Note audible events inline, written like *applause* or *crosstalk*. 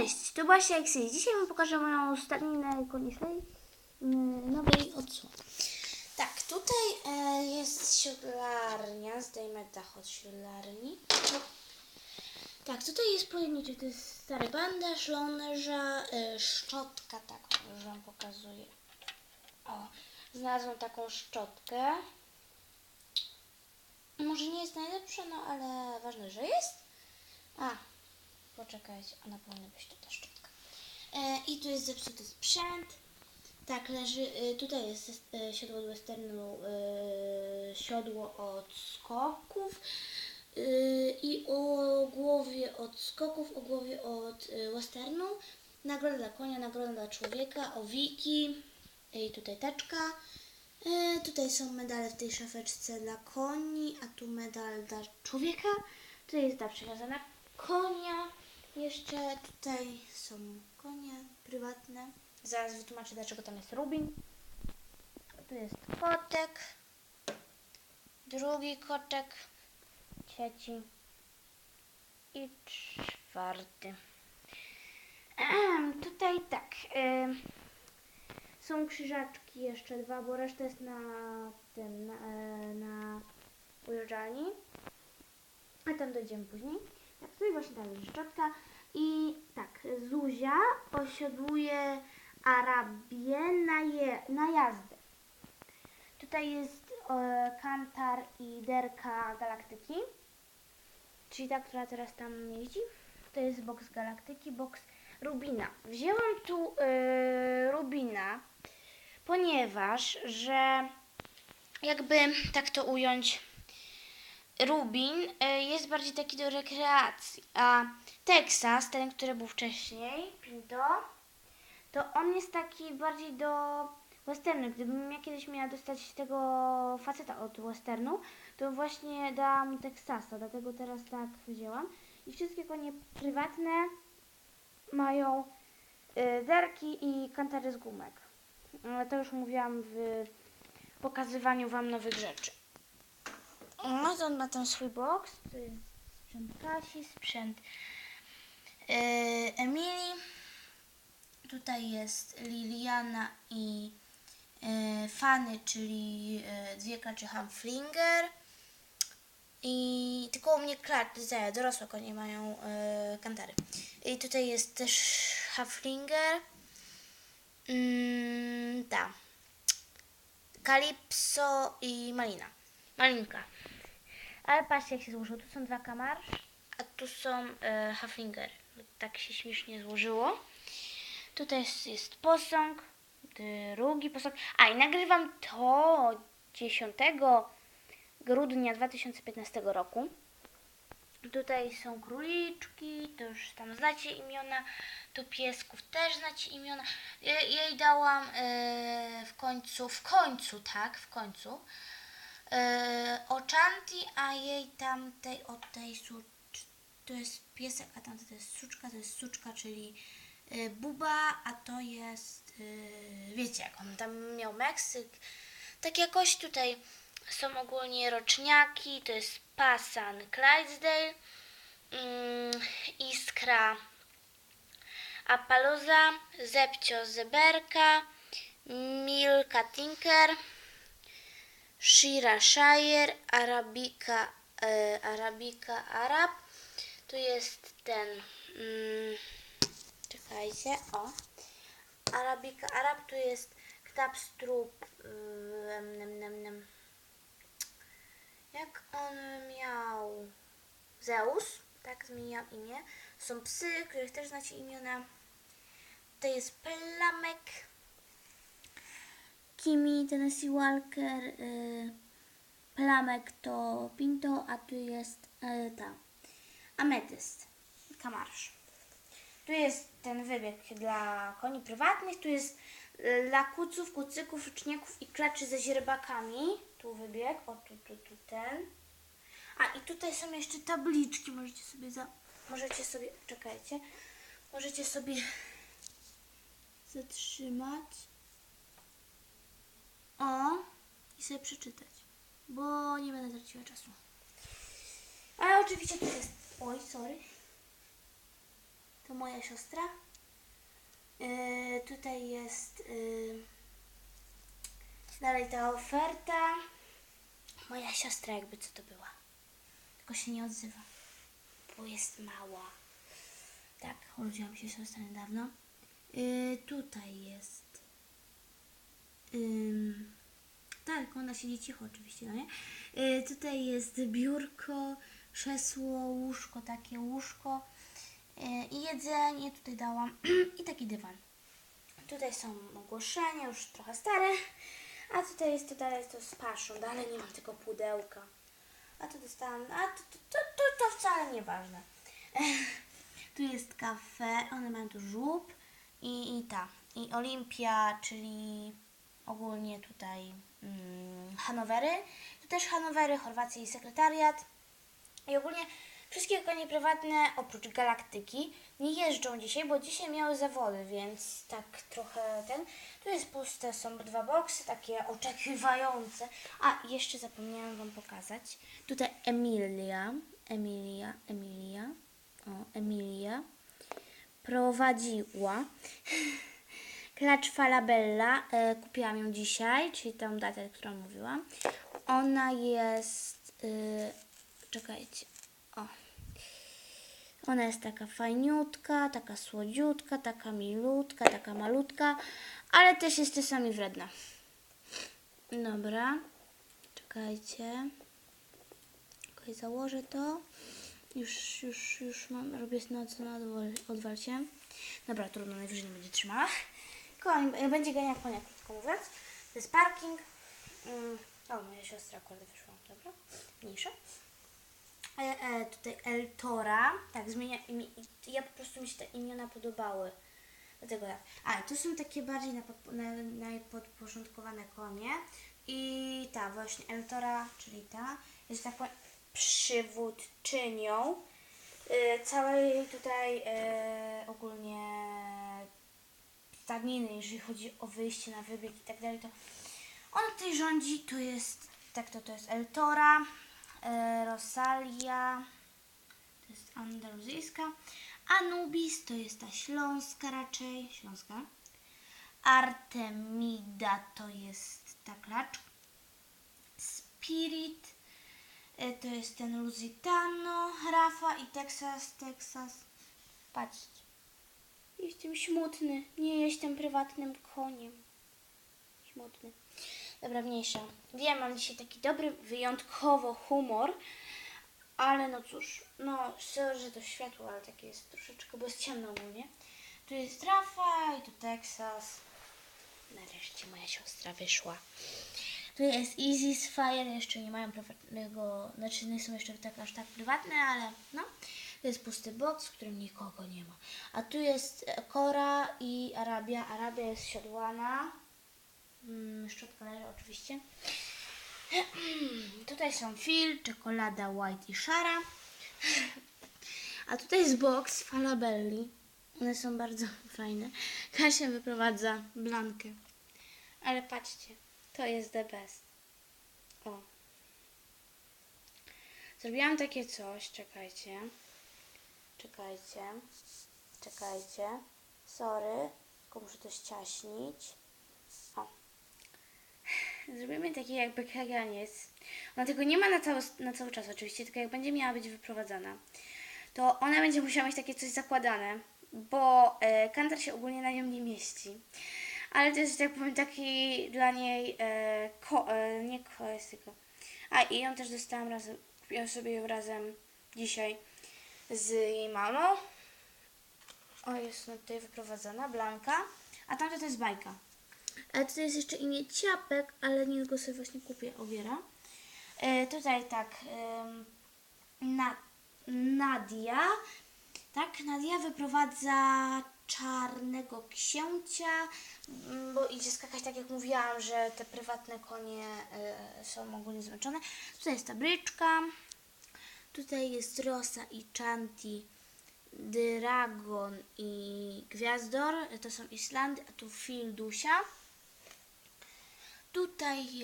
Cześć, to Basia Eksy. Dzisiaj Wam pokażę moją stalinę koniecznej nowej odsłony. Tak, tutaj e, jest siodlarnia. Zdejmę dach od siodlarni. Tak, tutaj jest pojemniczek. To jest stary bandaż, ląża, e, szczotka. Tak, już Wam pokazuję. O, znalazłam taką szczotkę. Może nie jest najlepsza, no ale ważne, że jest. A, poczekajcie, ona powinna być to ta szczotka. E, I tu jest zepsuty sprzęt. Tak, leży, e, tutaj jest e, siodło od westernu, siodło od skoków i o głowie od skoków, o głowie od westernu. Nagroda dla konia, nagroda dla człowieka, owiki i tutaj teczka. Tutaj są medale w tej szafeczce dla koni, a tu medal dla człowieka. Tutaj jest ta przywiązana konia. Jeszcze tutaj są konie prywatne. Zaraz wytłumaczę, dlaczego tam jest rubin. Tu jest kotek. Drugi kotek. Trzeci. I czwarty. Ehem, tutaj tak. są krzyżaczki jeszcze dwa, bo reszta jest na tym, na, e, na ujeżdżalni. A tam dojdziemy później. Tak, tutaj właśnie tam jest szczotka. I tak, Zuzia osiodłuje Arabię na, je, na jazdę. Tutaj jest e, Kantar i Derka Galaktyki. Czyli ta, która teraz tam jeździ. To jest boks Galaktyki, boks Rubina. Wzięłam tu e, Rubina, ponieważ, że jakby tak to ująć, Rubin e, jest bardziej taki do rekreacji, a Texas, ten, który był wcześniej, Pinto, to on jest taki bardziej do westernu. Gdybym ja kiedyś miała dostać tego faceta od westernu, to właśnie dałam Texasa, dlatego teraz tak wzięłam. I wszystkie konie prywatne mają derki i kantary z gumek. Ale to już mówiłam w pokazywaniu Wam nowych rzeczy. No to on ma tam swój box. To jest sprzęt Kasi, sprzęt yy, Emilii. Tutaj jest Liliana i yy, Fanny, czyli yy, dwie klaczy Hamflinger. I tylko u mnie klaczy, dorosłe konie mają kantary. I tutaj jest też Haflinger. Mm, ta. Kalipso i Malina. Malinka. Ale patrzcie jak się złożyło. Tu są dwa kamarsz, a tu są e. Tak się śmiesznie złożyło. Tutaj jest, jest posąg, drugi posąg. A i nagrywam to 10 grudnia 2015 roku. Tutaj są króliczki, to już tam znacie imiona. Tu piesków też znacie imiona. Je- Jej dałam e, w końcu, w końcu, tak, w końcu. E, Ochanti, a jej tamtej, od tej sucz, to jest piesek, a tamta to jest suczka, to jest suczka, czyli e, Buba, a to jest, e, wiecie jak on tam miał Meksyk. Tak jakoś tutaj są ogólnie roczniaki, to jest Pasan Clydesdale, mm, Iskra Apaloza, Zepcio Zeberka, Milka Tinker, Shira Shire, Arabika, e, Arabika Arab. Tu jest ten, mm, czekajcie, o. Arabika Arab, tu jest Ktapstrup, nem, nem, nem. Jak on miał? Zeus, tak zmieniał imię. Są psy, których też znacie imiona. To jest Plamek, Kimi, Tennessee Walker, y, Plamek to Pinto, a tu jest y, ta Ametyst, Kamarsz. Tu jest ten wybieg dla koni prywatnych, tu jest y, dla kuców, kucyków, ruczniaków i klaczy ze źrebakami. Tu wybieg, o tu, tu, tu ten. A i tutaj są jeszcze tabliczki, możecie sobie za... Możecie sobie, czekajcie, możecie sobie zatrzymać. O, i sobie przeczytać, bo nie będę traciła czasu. Ale oczywiście tu jest, oj, sorry. To moja siostra. Yy, tutaj jest yy, dalej ta oferta. Moja siostra jakby co to była. Tylko się nie odzywa, bo jest mała. Tak, urodziłam się siostra niedawno. Yy, tutaj jest. Tak, ona siedzi cicho oczywiście, no nie? Yy, tutaj jest biurko, krzesło, łóżko, takie łóżko yy, i jedzenie tutaj dałam *clears throat* i taki dywan. Tutaj są ogłoszenia, już trochę stare, a tutaj jest to dalej to z paszą, dalej nie mam tego pudełka. A to dostałam, a to, to, to, to, to wcale nieważne. *laughs* Tu jest kafe, one mają tu żółb i, i ta, i Olimpia, czyli ogólnie tutaj mm, Hanowery. Tu też Hanowery, Chorwacja i sekretariat. I ogólnie wszystkie konie prywatne oprócz Galaktyki nie jeżdżą dzisiaj, bo dzisiaj miały zawody, więc tak trochę ten. Tu jest puste, są dwa boksy, takie oczekiwające. A, jeszcze zapomniałam Wam pokazać. Tutaj Emilia, Emilia, Emilia, o, Emilia prowadziła *laughs* klacz Falabella. E, kupiłam ją dzisiaj, czyli tą datę, którą mówiłam. Ona jest, y, czekajcie, o. Ona jest taka fajniutka, taka słodziutka, taka milutka, taka malutka, ale też jest czasami wredna. Dobra, czekajcie. Okej, założę to. Już, już, już mam, robię na odwal- odwalcie. Dobra, trudno, najwyżej nie będzie trzymała. Koń, e, będzie ganiał konia, krótko mówiąc. To jest parking. Mm, o, moja siostra akurat wyszła, dobra, mniejsza. E, e, tutaj Eltora, tak, zmienia imię. Ja po prostu mi się te imiona podobały. Dlatego tak. A, to są takie bardziej na, na, najpodporządkowane konie. I ta właśnie Eltora, czyli ta, jest taką przywódczynią y, całej tutaj y, ogólnie stadniny, jeżeli chodzi o wyjście na wybieg i tak dalej, to ona tutaj rządzi, to jest, tak to, to jest Eltora, e, Rosalia, to jest andaluzyjska, Anubis to jest ta śląska raczej, śląska, Artemida to jest ta klacz, Spirit e, to jest ten Lusitano, Rafa i Texas, Texas, patrzcie. Jestem smutny. Nie jestem prywatnym koniem. Smutny. Dobra, mniejsza. Wiem, mam dzisiaj taki dobry, wyjątkowo humor, ale no cóż, no sorry, że to światło, ale takie jest troszeczkę, bo jest ciemno ogólnie. Tu jest Rafa i tu Texas. Nareszcie moja siostra wyszła. Tu jest Easy Fire, jeszcze nie mają prywatnego, znaczy nie są jeszcze tak aż tak prywatne, ale no. To jest pusty boks, w którym nikogo nie ma. A tu jest Kora i Arabia. Arabia jest siodłana. Mm, szczotka leży oczywiście. *clears throat* Tutaj są Phil, czekolada white i szara. A tutaj jest box Falabelli. One są bardzo *laughs* fajne. Kasia wyprowadza Blankę. Ale patrzcie, to jest the best. O. Zrobiłam takie coś, czekajcie. Czekajcie. Czekajcie. Sorry, tylko muszę to ściaśnić. O. Zrobimy taki jakby kaganiec. Ona tego nie ma na cały, na cały czas oczywiście, tylko jak będzie miała być wyprowadzana, to ona będzie musiała mieć takie coś zakładane, bo e, kantar się ogólnie na nią nie mieści. Ale to jest, że tak powiem, taki dla niej e, ko, e, nie kojest, tylko... A, i ją też dostałam razem, kupiłam sobie ją razem dzisiaj z jej mamą. O, jest ona tutaj wyprowadzona, Blanka. A tamto to jest bajka. A tutaj jest jeszcze imię Ciapek, ale nie go sobie właśnie kupię, obiera. E, tutaj tak, na, Nadia. Tak, Nadia wyprowadza czarnego księcia, m, bo idzie skakać, tak jak mówiłam, że te prywatne konie e, są ogólnie zmęczone. Tutaj jest tabryczka. Tutaj jest Rosa i Chanti, Dragon i Gwiazdor. To są Islandy, a tu Phil Dusia. Tutaj jest